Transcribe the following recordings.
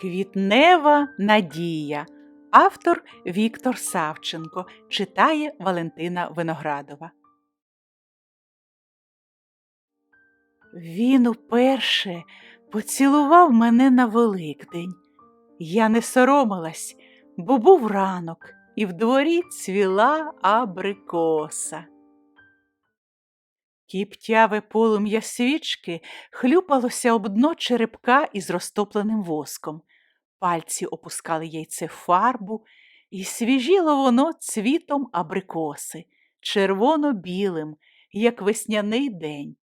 Квітнева надія. Автор Віктор Савченко читає Валентина Виноградова. Він уперше поцілував мене на Великдень. Я не соромилась, бо був ранок, і в дворі цвіла абрикоса. Кіптяве полум'я свічки хлюпалося об дно черепка із розтопленим воском. Пальці опускали яйце фарбу, і свіжіло воно цвітом абрикоси, червоно-білим, як весняний день.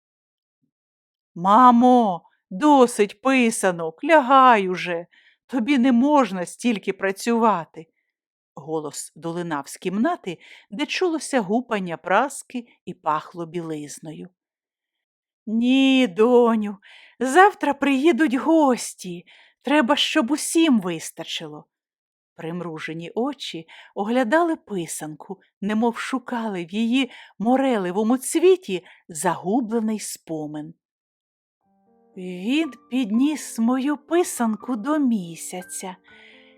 Мамо, досить писанок, лягай уже, тобі не можна стільки працювати. Голос долинав з кімнати, де чулося гупання праски і пахло білизною. Ні, доню, завтра приїдуть гості. Треба, щоб усім вистачило. Примружені очі оглядали писанку, немов шукали в її морелевому цвіті загублений спомин. Він підніс мою писанку до місяця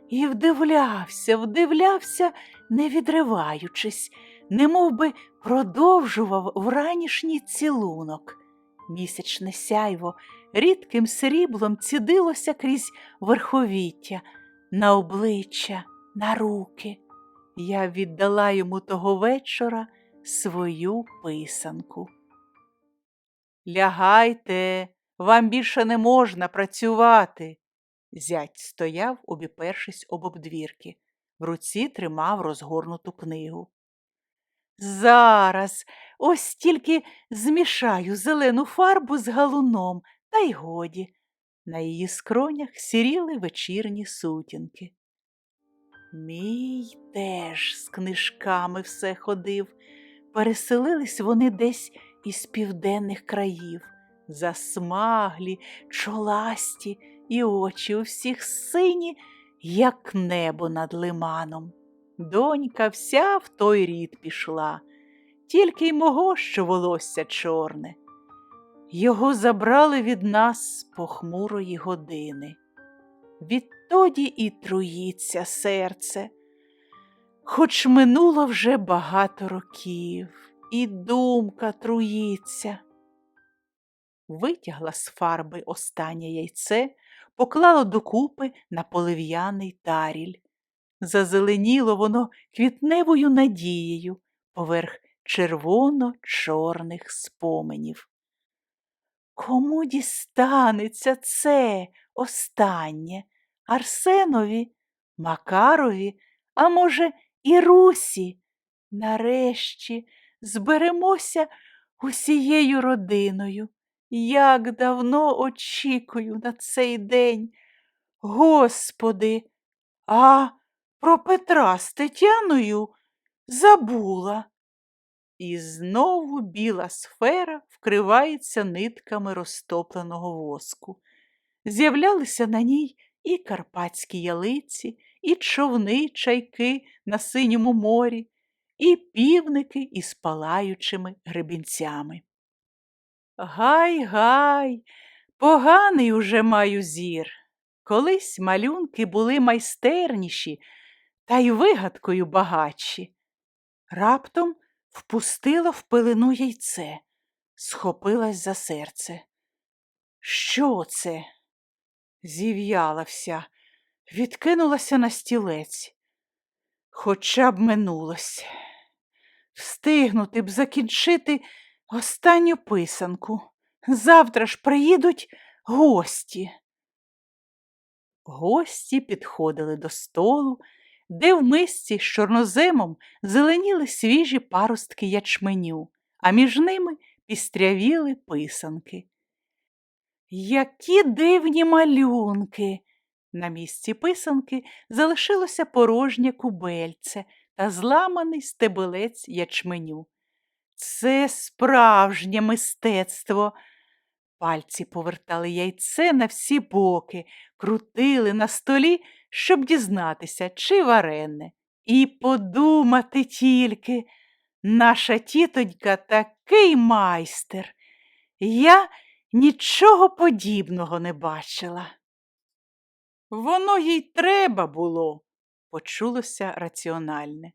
і вдивлявся, вдивлявся, не відриваючись, немов би продовжував вранішній цілунок. Місячне сяйво рідким сріблом цідилося крізь верховіття, на обличчя, на руки. Я віддала йому того вечора свою писанку. Лягайте, вам більше не можна працювати. Зять стояв, обіпершись об обдвірки, в руці тримав розгорнуту книгу. Зараз ось тільки змішаю зелену фарбу з галуном, та й годі. На її скронях сіріли вечірні сутінки. Мій теж з книжками все ходив. Переселились вони десь із південних країв, засмаглі, чоласті і очі у всіх сині, як небо над лиманом. Донька вся в той рід пішла, тільки й мого, що волосся чорне. Його забрали від нас похмурої години. Відтоді і труїться серце, хоч минуло вже багато років, і думка труїться. Витягла з фарби останнє яйце, поклала докупи на полив'яний таріль. Зазеленіло воно квітневою надією поверх червоно-чорних споменів. Кому дістанеться це останнє? Арсенові, Макарові, а може, і Русі? Нарешті зберемося усією родиною. Як давно очікую на цей день. Господи, а про Петра з Тетяною забула. І знову біла сфера вкривається нитками розтопленого воску. З'являлися на ній і карпатські ялиці, і човни чайки на синьому морі, і півники із палаючими гребінцями. Гай, гай, поганий уже маю зір. Колись малюнки були майстерніші та й вигадкою багатші. Раптом впустила в пилину яйце, схопилась за серце. Що це? Зів'яла вся, відкинулася на стілець. Хоча б минулось. Встигнути б закінчити останню писанку. Завтра ж приїдуть гості. Гості підходили до столу, де в мисці з чорноземом зеленіли свіжі паростки ячменю, а між ними пістрявіли писанки. Які дивні малюнки! На місці писанки залишилося порожнє кубельце та зламаний стебелець ячменю. Це справжнє мистецтво. Пальці повертали яйце на всі боки, крутили на столі, щоб дізнатися, чи варене. І подумати тільки, наша тітонька такий майстер. Я нічого подібного не бачила. Воно їй треба було, почулося раціональне.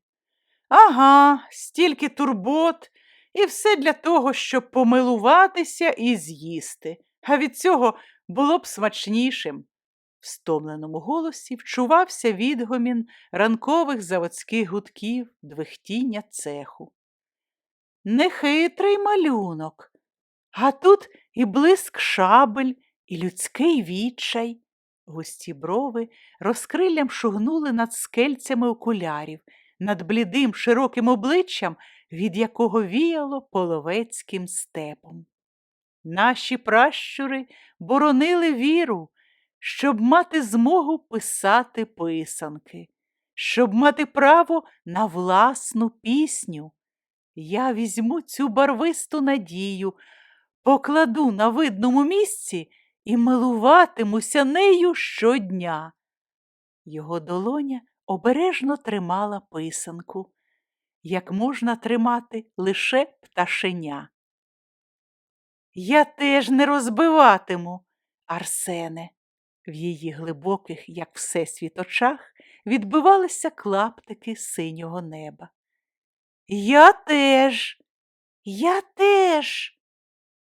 Ага, стільки турбот, і все для того, щоб помилуватися і з'їсти, а від цього було б смачнішим. В стомленому голосі вчувався відгомін ранкових заводських гудків, двихтіння цеху. Нехитрий малюнок, а тут і блиск шабель, і людський відчай. Густі брови розкриллям шугнули над скельцями окулярів, над блідим широким обличчям, від якого віяло половецьким степом. Наші пращури боронили віру, щоб мати змогу писати писанки, щоб мати право на власну пісню. Я візьму цю барвисту надію, покладу на видному місці і милуватимуся нею щодня. Його долоня обережно тримала писанку, як можна тримати лише пташеня. Я теж не розбиватиму, Арсене. В її глибоких, як всесвіт очах, відбивалися клаптики синього неба. Я теж, я теж.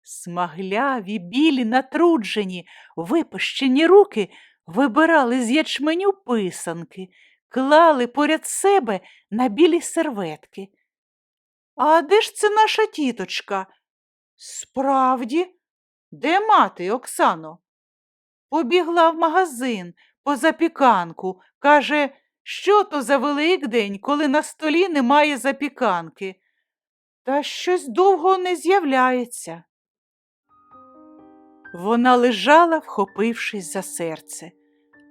Смагляві, білі, натруджені, випущені руки вибирали з ячменю писанки, клали поряд себе на білі серветки. А де ж це наша тіточка? Справді, де мати, Оксано? Побігла в магазин по запіканку. Каже, що то за Великдень, коли на столі немає запіканки. Та щось довго не з'являється. Вона лежала, вхопившись за серце,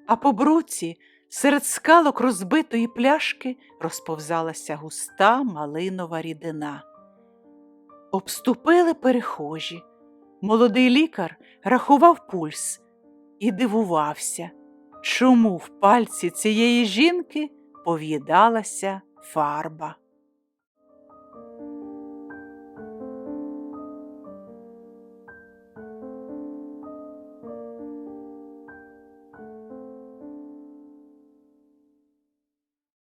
а по бруці серед скалок розбитої пляшки розповзалася густа малинова рідина. Обступили перехожі. Молодий лікар рахував пульс і дивувався, чому в пальці цієї жінки пов'їдалася фарба.